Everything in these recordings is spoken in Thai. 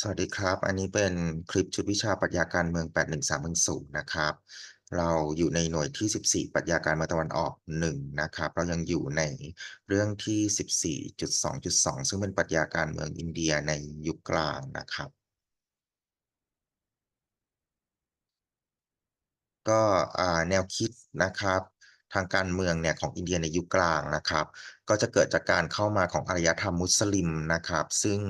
สวัสดีครับ อันนี้เป็นคลิปชุดวิชาปรัชญาการเมือง 81310 นะครับ เราอยู่ในหน่วยที่ 14 ปรัชญาการเมืองตะวันออก 1 นะครับ เรายังอยู่ในเรื่องที่ 14.2.2 ซึ่งเป็นปรัชญาการเมืองอินเดียในยุคกลางนะครับ ก็แนวคิดนะครับ ทางการเมืองเนี่ยของอินเดียในยุคกลางนะครับ ก็จะเกิดจากการเข้ามาของอารยธรรมมุสลิมนะครับ ซึ่ง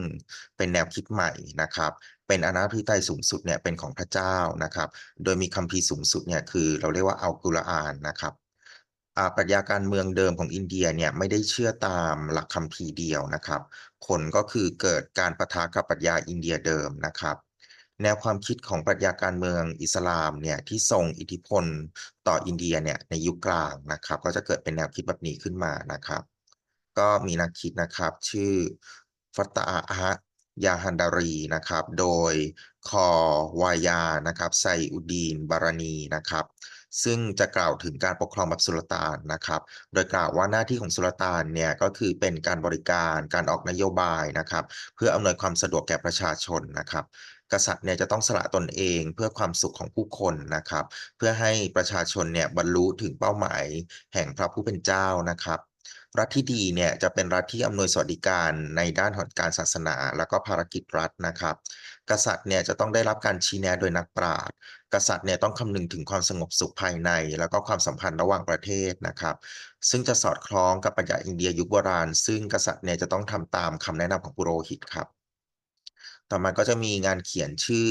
เป็นแนวคิดใหม่นะครับ เป็นอนาธิไตยสูงสุดเนี่ยเป็นของพระเจ้านะครับ โดยมีคัมภีร์สูงสุดเนี่ยคือเราเรียกว่าอัลกุรอานนะครับอ่าปรัชญาการเมืองเดิมของอินเดียเนี่ยไม่ได้เชื่อตามหลักคัมภีร์เดียวนะครับ ผลก็คือเกิดการประทะกับปรัชญาอินเดียเดิมนะครับ แนวความคิดของปรัชญาการเมืองอิสลามเนี่ยที่ส่งอิทธิพลต่ออินเดียเนี่ยในยุคกลางนะครับ ก็จะเกิดเป็นแนวคิดแบบนี้ขึ้นมานะครับ ก็มีนักคิดนะครับชื่อฟัตตาอะฮะยาฮันดารีนะครับ โดยคอวายานะครับไซอุดดีนบารานีนะครับ ซึ่งจะกล่าวถึงการปกครองแบบสุลต่านนะครับ โดยกล่าวว่าหน้าที่ของสุลต่านเนี่ยก็คือเป็นการบริการการออกนโยบายนะครับ เพื่ออำนวยความสะดวกแก่ประชาชนนะครับกษัตริย์เนี่ยจะต้องสละตนเองเพื่อความสุขของผู้คนนะครับ เพื่อให้ประชาชนเนี่ยบรรลุถึงเป้าหมายแห่งพระผู้เป็นเจ้านะครับ รัฐที่ดีเนี่ยจะเป็นรัฐที่อำนวยสวัสดิการในด้านของการศาสนา แล้วก็ภารกิจรัฐนะครับ กษัตริย์เนี่ยจะต้องได้รับการชี้แนะโดยนักปราชญ์กษัตริย์เนี่ยต้องคำนึงถึงความสงบสุขภายใน แล้วก็ความสัมพันธ์ระหว่างประเทศนะครับ ซึ่งจะสอดคล้องกับปรัชญาอินเดียยุคโบราณ ซึ่งกษัตริย์เนี่ยจะต้องทำตามคำแนะนำของปุโรหิตครับ ต่อมาก็จะมีงานเขียนชื่อ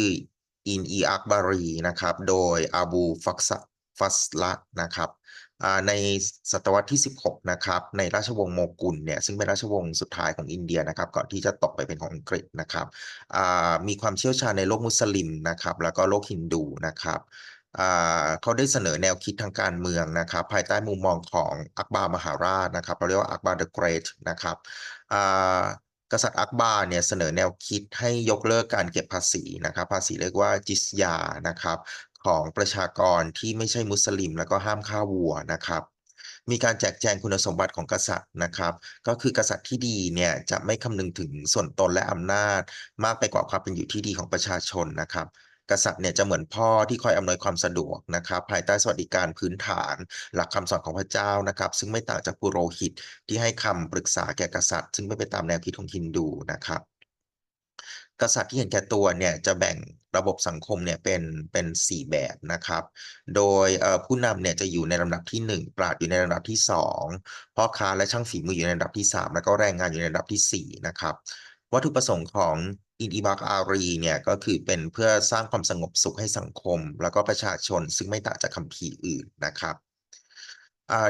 อินอีอักบารีนะครับ โดยอาบูฟักซฟัสละนะครับ ในศตวรรษที่ 16 นะครับ ในราชวงศ์โมกุลเนี่ยซึ่งเป็นราชวงศ์สุดท้ายของอินเดียนะครับก่อนที่จะตกไปเป็นของอังกฤษนะครับมีความเชี่ยวชาญในโลกมุสลิมนะครับ แล้วก็โลกฮินดูนะครับเขาได้เสนอแนวคิดทางการเมืองนะครับ ภายใต้มุมมองของอักบารมหาราชนะครับ เราเรียกว่าอักบารเดอะเกรทนะครับกษัตริย์อักบาร์เนี่ยเสนอแนวคิดให้ยกเลิกการเก็บภาษีนะครับ ภาษีเรียกว่าจิสยานะครับ ของประชากรที่ไม่ใช่มุสลิม แล้วก็ห้ามฆ่าวัวนะครับ มีการแจกแจงคุณสมบัติของกษัตริย์นะครับ ก็คือกษัตริย์ที่ดีเนี่ยจะไม่คำนึงถึงส่วนตนและอำนาจ มากไปกว่าความเป็นอยู่ที่ดีของประชาชนนะครับกษัตริย์เนี่ยจะเหมือนพ่อที่คอยอำนวยความสะดวกนะครับ ภายใต้สวัสดิการพื้นฐาน หลักคำสอนของพระเจ้านะครับ ซึ่งไม่ต่างจากปุโรหิตที่ให้คำปรึกษาแก่กษัตริย์ ซึ่งไม่ไปตามแนวคิดของฮินดูนะครับ กษัตริย์ที่เห็นแก่ตัวเนี่ยจะแบ่งระบบสังคมเนี่ยเป็นเป็น 4 แบบนะครับ โดยผู้นำเนี่ยจะอยู่ในลำดับที่ 1 ปราดอยู่ในลำดับที่ 2 พ่อค้าและช่างฝีมืออยู่ในลำดับที่ 3 แล้วก็แรงงานอยู่ในลำดับที่ 4 นะครับ วัตถุประสงค์ของอินอิบักอารีเนี่ยก็คือเป็นเพื่อสร้างความสงบสุขให้สังคม แล้วก็ประชาชนซึ่งไม่ต่างจากคัมภีร์อื่นนะครับ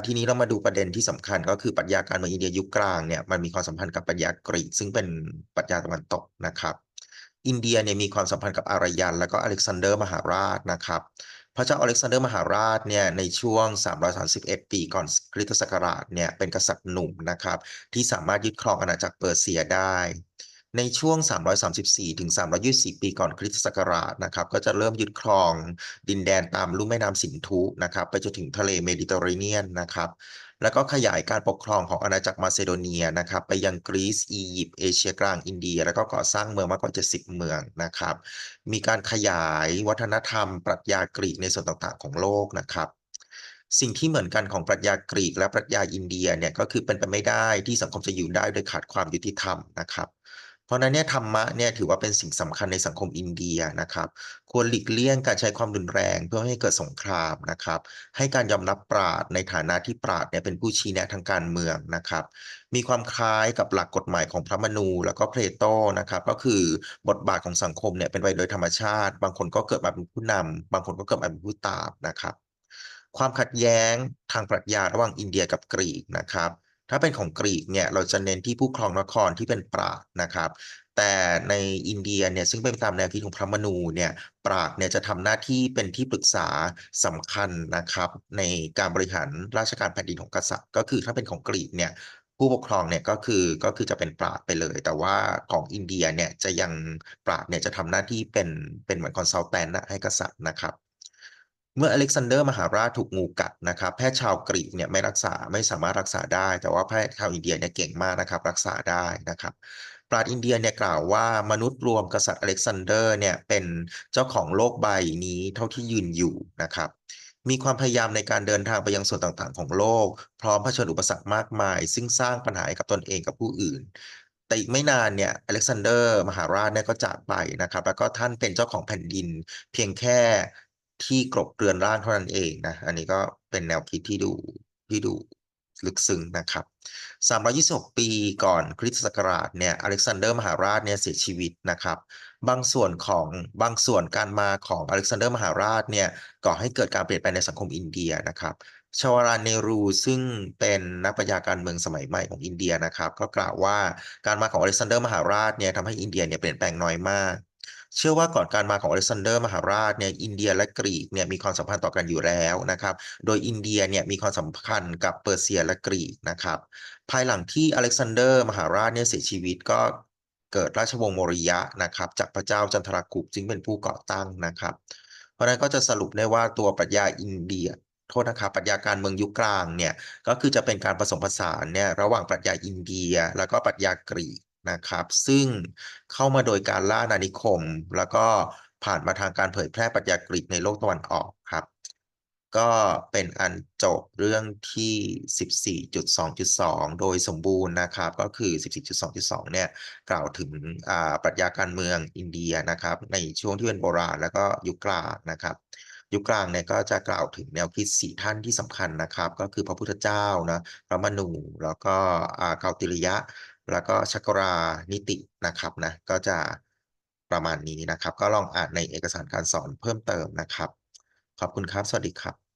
ทีนี้เรามาดูประเด็นที่สำคัญก็คือปรัชญาการเมืองอินเดียยุคกลางเนี่ยมันมีความสัมพันธ์กับปรัชญากรีกซึ่งเป็นปรัชญาตะวันตกนะครับ อินเดียเนี่ยมีความสัมพันธ์กับอารยัน แล้วก็อเล็กซานเดอร์มหาราชนะครับ พระเจ้าอเล็กซานเดอร์มหาราชเนี่ยในช่วง 331 ปีก่อนคริสตศักราชเนี่ยเป็นกษัตริย์หนุ่มนะครับ ที่สามารถยึดครองอาณาจักรเปอร์เซียได้ ในช่วง 334 ถึง 324 ปีก่อนคริสตศักราชนะครับก็จะเริ่มยึดครองดินแดนตามลุ่มแม่น้ำสินธุนะครับไปจนถึงทะเลเมดิเตอร์เรเนียนนะครับแล้วก็ขยายการปกครองของอาณาจักรมาซิโดเนียนะครับไปยังกรีซอียิปต์เอเชียกลางอินเดีย แล้วก็ก่อสร้างเมืองมากกว่า 70 เมืองนะครับ มีการขยายวัฒนธรรม ปรัชญากรีกในส่วนต่างๆ ของโลกนะครับสิ่งที่เหมือนกันของปรัชญากรีกและปรัชญาอินเดียเนี่ยก็คือเป็นไปไม่ได้ที่สังคมจะอยู่ได้โดยขาดความยุติธรรมนะครับ เพราะนั้นเนี่ยธรรมะเนี่ยถือว่าเป็นสิ่งสำคัญในสังคมอินเดียนะครับ ควรหลีกเลี่ยงการใช้ความรุนแรงเพื่อให้เกิดสงครามนะครับ ให้การยอมรับปราดในฐานะที่ปราดเนี่ยเป็นผู้ชี้แนะทางการเมืองนะครับ มีความคล้ายกับหลักกฎหมายของพระมนูแล้วก็เพลโตนะครับ ก็คือบทบาทของสังคมเนี่ยเป็นไปโดยธรรมชาติ บางคนก็เกิดมาเป็นผู้นำบางคนก็เกิดมาเป็นผู้ตามนะครับ ความขัดแย้งทางปรัชญาระหว่างอินเดียกับกรีกนะครับ ถ้าเป็นของกรีกเนี่ยเราจะเน้นที่ผู้ครองนครที่เป็นปราดนะครับ แต่ในอินเดียเนี่ยซึ่งเป็นตามแนวคิดของพระมนูเนี่ยปราดเนี่ยจะทำหน้าที่เป็นที่ปรึกษาสำคัญนะครับ ในการบริหารราชการแผ่นดินของกษัตริย์ ก็คือถ้าเป็นของกรีกเนี่ยผู้ปกครองเนี่ยก็คือก็คือจะเป็นปราดไปเลย แต่ว่าของอินเดียเนี่ยจะยังปราดเนี่ยจะทำหน้าที่เป็นเป็นเหมือนคอนซัลแทนให้กษัตริย์นะครับ เมื่ออเล็กซานเดอร์มหาราชถูกงูกัดนะครับ แพทย์ชาวกรีกเนี่ยไม่รักษาไม่สามารถรักษาได้ แต่ว่าแพทย์ชาวอินเดียเนี่ยเก่งมากนะครับ รักษาได้นะครับปราชญ์อินเดียเนี่ยกล่าวว่ามนุษย์รวมกษัตริย์อเล็กซานเดอร์เนี่ยเป็นเจ้าของโลกใบนี้เท่าที่ยืนอยู่นะครับมีความพยายามในการเดินทางไปยังส่วนต่างๆ ของโลก พร้อมเผชิญอุปสรรคมากมาย ซึ่งสร้างปัญหาให้กับตนเองกับผู้อื่น แต่อีกไม่นานเนี่ยอเล็กซานเดอร์ มหาราชเนี่ยก็จากไปนะครับ แล้วก็ท่านเป็นเจ้าของแผ่นดิน เพียงแค่ ที่กลบเรือนร่างเท่านั้นเองนะ อันนี้ก็เป็นแนวคิดที่ดูที่ดูลึกซึ้งนะครับ 326 ปีก่อนคริสตศักราชเนี่ย อเล็กซานเดอร์มหาราชเนี่ยเสียชีวิตนะครับ บางส่วนของบางส่วนการมาของอเล็กซานเดอร์มหาราชเนี่ยก่อให้เกิดการเปลี่ยนแปลงในสังคมอินเดียนะครับ ชวาราเนรูซึ่งเป็นนักปรัชญาการเมืองสมัยใหม่ของอินเดียนะครับ ก็กล่าวว่าการมาของอเล็กซานเดอร์มหาราชเนี่ยทำให้อินเดียเนี่ยเปลี่ยนแปลงน้อยมาก เชื่อว่าก่อนการมาของอเล็กซานเดอร์มหาราชเนี่ยอินเดียและกรีกเนี่ยมีความสัมพันธ์ต่อกันอยู่แล้วนะครับ โดยอินเดียเนี่ยมีความสัมพันธ์กับเปอร์เซียและกรีกนะครับ ภายหลังที่อเล็กซานเดอร์มหาราชเนี่ยเสียชีวิตก็เกิดราชวงศ์โมริยะนะครับจากพระเจ้าจันทรกุปซึ่งเป็นผู้ก่อตั้งนะครับ เพราะนั้นก็จะสรุปได้ว่าตัวปรัชญาอินเดียโทษนะครับปรัชญาการเมืองยุคกลางเนี่ยก็คือจะเป็นการผสมผสานเนี่ยระหว่างปรัชญาอินเดีย แล้วก็ปรัชญากรีก นะครับ ซึ่งเข้ามาโดยการล่าอานิคม แล้วก็ผ่านมาทางการเผยแพร่ปรัชญากรีกในโลกตะวันออกครับ ก็เป็นอันจบเรื่องที่ 14.2.2 โดยสมบูรณ์นะครับ ก็คือ 14.2.2 เนี่ยกล่าวถึงปรัชญาการเมืองอินเดียนะครับ ในช่วงที่เป็นโบราณแล้วก็ยุคกลางนะครับยุคกลางเนี่ยก็จะกล่าวถึงแนวคิดสี่ท่านที่สำคัญนะครับ ก็คือพระพุทธเจ้านะพระมนูแล้วก็อาเกาติริยะ แล้วก็ชักรานิตินะครับนะก็จะประมาณนี้นะครับ ก็ลองอ่านในเอกสารการสอนเพิ่มเติมนะครับ ขอบคุณครับ สวัสดีครับ